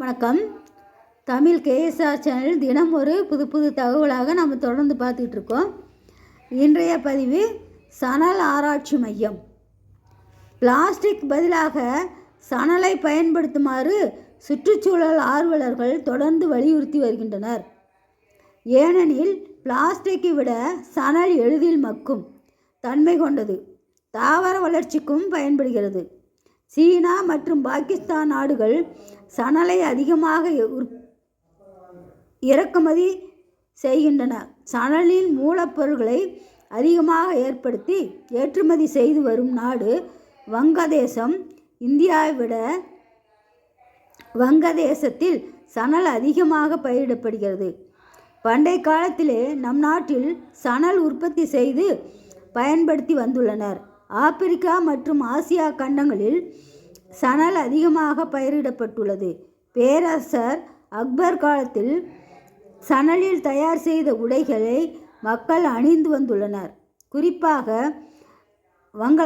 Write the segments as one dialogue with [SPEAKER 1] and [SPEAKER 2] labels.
[SPEAKER 1] வணக்கம். Tamil KSR channel தினம் ஒரு புது புது தகவலாக நம்ம தொடர்ந்து பார்த்துட்டு இருக்கோம். இன்றைய பதிவு சணல் ஆராய்ச்சி மையம். பிளாஸ்டிக் பதிலாக சணலை பயன்படுத்துமாறு சுற்றுச்சூழல் ஆர்வலர்கள் தொடர்ந்து வலியுறுத்தி வருகின்றனர். ஏனெனில் பிளாஸ்டிக்கை விட சணல் எளிதில் மக்கும் தன்மை கொண்டது தாவர வளர்ச்சிக்கும் பயன்படுகிறது. சீனா மற்றும் பாகிஸ்தான் நாடுகள் சணலை அதிகமாக உற்- இறக்குமதி செய்கின்றன. சணலின் மூலப்பொருட்களை அதிகமாக ஏற்படுத்தி ஏற்றுமதி செய்து வரும் நாடு வங்கதேசம். இந்தியாவை விட வங்கதேசத்தில் சணல் அதிகமாக பயிரிடப்படுகிறது. பண்டை காலத்திலே நம் நாட்டில் சணல் உற்பத்தி செய்து பயன்படுத்தி வந்துள்ளனர். ஆப்பிரிக்கா மற்றும் ஆசியா கண்டங்களில் சணல் அதிகமாக பயிரிடப்பட்டுள்ளது. பேரரசர் அக்பர் காலத்தில் சணலில் தயார் செய்த உடைகளை மக்கள் அணிந்து வந்துள்ளனர். குறிப்பாக வங்க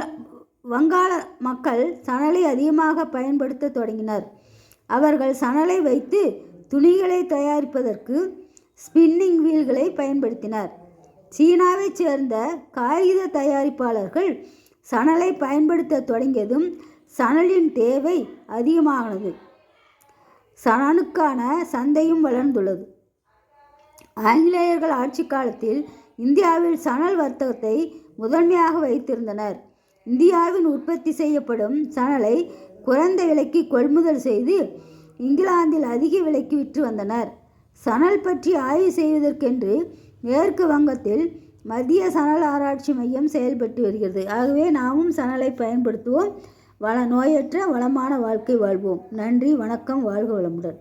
[SPEAKER 1] வங்காள மக்கள் சணலை அதிகமாக பயன்படுத்த தொடங்கினர். அவர்கள் சணலை வைத்து துணிகளை தயாரிப்பதற்கு ஸ்பின்னிங் வீல்களை பயன்படுத்தினர். சீனாவைச் சேர்ந்த காகித தயாரிப்பாளர்கள் சணலை பயன்படுத்த தொடங்கியதும் சணலின் தேவை அதிகமானது. சணனுக்கான சந்தையும் வளர்ந்துள்ளது. ஆங்கிலேயர்கள் ஆட்சி காலத்தில் இந்தியாவில் சணல் வர்த்தகத்தை முதன்மையாக வைத்திருந்தனர். இந்தியாவில் உற்பத்தி செய்யப்படும் சணலை குறைந்த விலைக்கு கொள்முதல் செய்து இங்கிலாந்தில் அதிக விலைக்கு விற்று வந்தனர். சணல் பற்றி ஆய்வு செய்வதற்கென்று மேற்கு வங்கத்தில் மத்திய சணல் ஆராய்ச்சி மையம் செயல்பட்டு வருகிறது. ஆகவே நாமும் சணலை பயன்படுத்துவோம். வள நோயற்ற வளமான வாழ்க்கை வாழ்வோம். நன்றி வணக்கம் வாழ்க வளமுடன்.